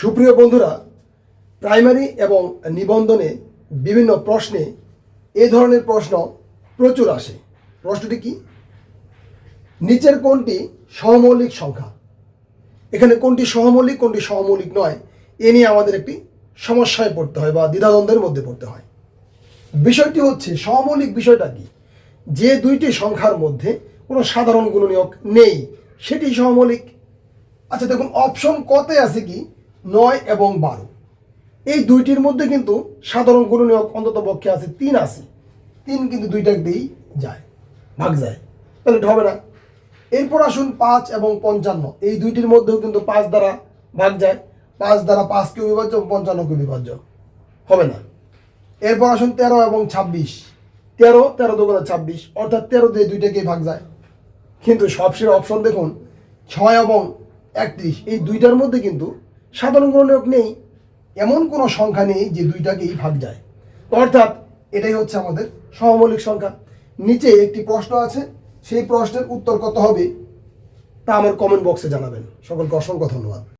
সুপ্রিয় বন্ধুরা প্রাইমারি এবং নিবন্ধনে বিভিন্ন প্রশ্নে এ ধরনের প্রশ্ন প্রচুর আসে। প্রশ্নটি কি? নিচের কোনটি সহমৌলিক সংখ্যা? এখানে কোনটি সহমৌলিক কোনটি সহমৌলিক নয়, এ নিয়ে আমাদের একটি সমস্যায় পড়তে হয় বা দ্বিধাদ্বন্দ্বের মধ্যে পড়তে হয়। বিষয়টি হচ্ছে সহমৌলিক বিষয়টা কি? যে দুইটি সংখ্যার মধ্যে কোনো সাধারণ গুণনীয়ক নেই, সেটি সহমৌলিক আচ্ছা দেখুন অপশন কতে আছে কি? নয় এবং বারো। এই দুইটির মধ্যে কিন্তু সাধারণ গুণনীয়ক অন্তত পক্ষে আছে তিন আছে। তিন কিন্তু দুইটা দিয়েই যায়, ভাগ যায়। তাহলে হবে না। এরপর আসুন পাঁচ এবং পঞ্চান্ন। এই দুইটির মধ্যেও কিন্তু পাঁচ দ্বারা ভাগ যায়। পাঁচ দ্বারা পাঁচকে বিভাজ্য এবং পঞ্চান্নকে বিভাজ্য। হবে না। এরপর আসুন তেরো এবং ছাব্বিশ। তেরো তেরো দুগুণে ছাব্বিশ। অর্থাৎ তেরো দিয়ে দুইটাকেই ভাগ যায়। কিন্তু সবশেষ অপশন দেখুন, ছয় এবং একত্রিশ। এই দুইটার মধ্যে কিন্তু সাধারণ গুণনীয়ক নেই, এমন কোনো সংখ্যা নেই যে দুইটাকেই ভাগ যায়। অর্থাৎ এটাই হচ্ছে আমাদের সমমৌলিক সংখ্যা। নিচে একটি প্রশ্ন আছে, সেই প্রশ্নের উত্তর কত হবে তা আমার কমেন্ট বক্সে জানাবেন। সকলকে অসংখ্য ধন্যবাদ।